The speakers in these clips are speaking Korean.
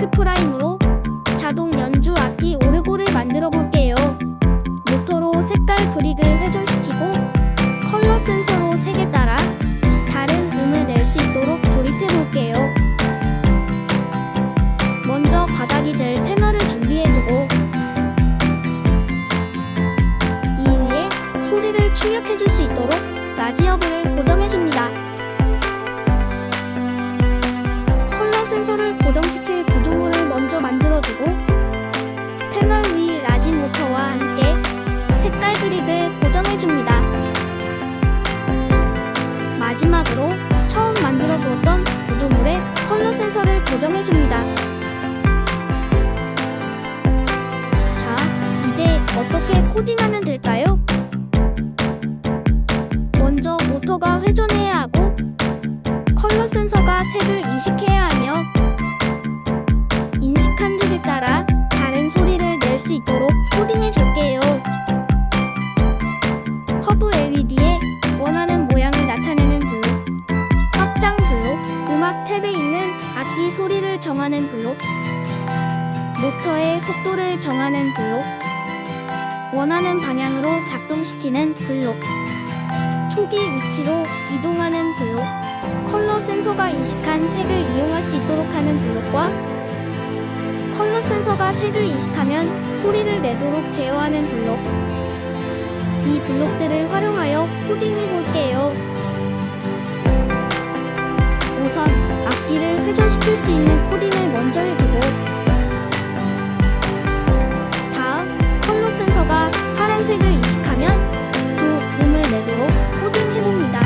스파이크 프라임으로 자동 연주 악기 오르골을 만들어 볼게요. 모터로 색깔 브릭을 회전시키고 컬러 센서로 색에 따라 다른 음을 낼 수 있도록 조립해 볼게요. 먼저 바닥이 될 패널을 준비해 두고 이 위에 소리를 출력해 줄 수 있도록 라지어블을 고정해 줍니다. 마지막으로 처음 만들어 보았던 구조물에 컬러 센서를 고정해 줍니다. 자, 이제 어떻게 코딩하면 될까요? 먼저 모터가 회전해야 하고 컬러 센서가 색을 인식해야 하며 인식한 색에 따라 정하는 블록, 모터의 속도를 정하는 블록, 원하는 방향으로 작동시키는 블록, 초기 위치로 이동하는 블록, 컬러 센서가 인식한 색을 이용할 수 있도록 하는 블록과 컬러 센서가 색을 인식하면 소리를 내도록 제어하는 블록. 이 블록들을 활용하여 코딩해 볼게 회전시킬 수 있는 코딩을 먼저 해두고 다음 컬러 센서가 파란색을 인식하면 또 음을 내도록 코딩해 봅니다.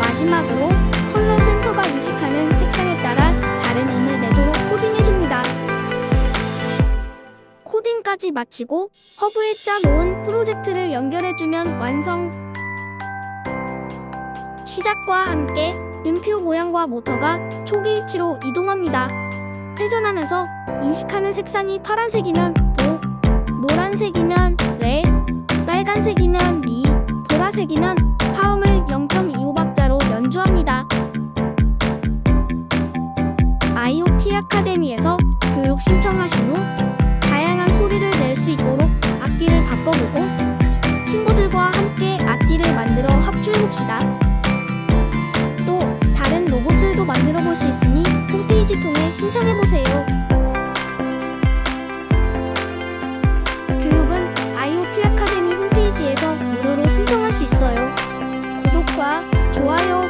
마지막으로 컬러 센서가 인식하는 색상에 따라 다른 음을 내도록 코딩해 줍니다. 코딩까지 마치고 허브에 짜놓은 프로젝트를 연결해주면 완성. 시작과 함께 음표 모양과 모터가 초기 위치로 이동합니다. 회전하면서 인식하는 색상이 파란색이면 보, 노란색이면 레, 빨간색이면 미, 보라색이면 파음을 0.25박자로 연주합니다. IoT 아카데미에서 교육 신청하신 후 다양한 소리를 낼 수 있도록 악기를 바꿔보고 친구들과 함께 악기를 만들어 합주해봅시다. 신청해보세요. 교육은 IoT 아카데미 홈페이지에서 무료로 신청할 수 있어요. 구독과 좋아요